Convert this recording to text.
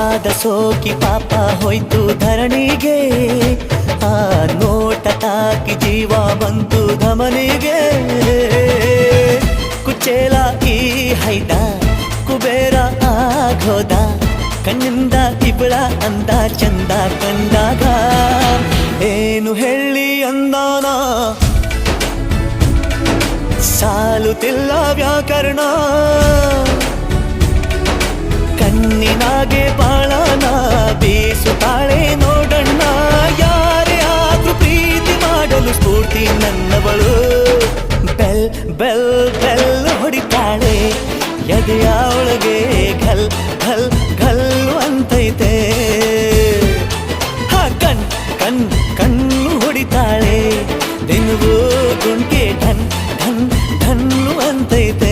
ಪಾದ ಸೋಕಿ ಪಾಪ ಹೋಯ್ತು ಧರಣಿಗೆ. ಆ ನೋಟ ತಾಕಿ ಜೀವ ಬಂತು ಧಮನಿಗೆ. ಕುಚೇಲ ಈ ಹೈದ, ಕುಬೇರ ಆಗೋದ ಕಣ್ಣಿಂದ ಇಬಳ ಅಂದ, ಚಂದ ಕಂಡಾಗ. ಏನು ಹೇಳಿ ಅಂದಾನ? ಸಾಲುತ್ತಿಲ್ಲ ವ್ಯಾಕರಣ. ಬಾಳನಾಗೆ ಬಾಳನ ಬೀಸುತ್ತಾಳೆ ನೋಡಣ್ಣ. ಯಾರೇ ಆದ್ರೂ ಪ್ರೀತಿ ಮಾಡಲು ಸ್ಫೂರ್ತಿ ನನ್ನವಳು. ಬೆಲ್ ಬೆಲ್ ಬೆಲ್ ಹೊಡಿತಾಳೆ. ಎದೆಯ ಒಳಗೆ ಘಲ್ ಘಲ್ ಘಲ್ ಅಂತೈತೆ. ಹಾ, ಕಣ್ ಕಣ್, ಕಣ್ಣು ಹೊಡಿತಾಳೆ. ದಿನವೂ ಗುಂಡ್ಗೆ ಢನ್ ಢನ್ ಢನ್ನು ಅಂತೈತೆ.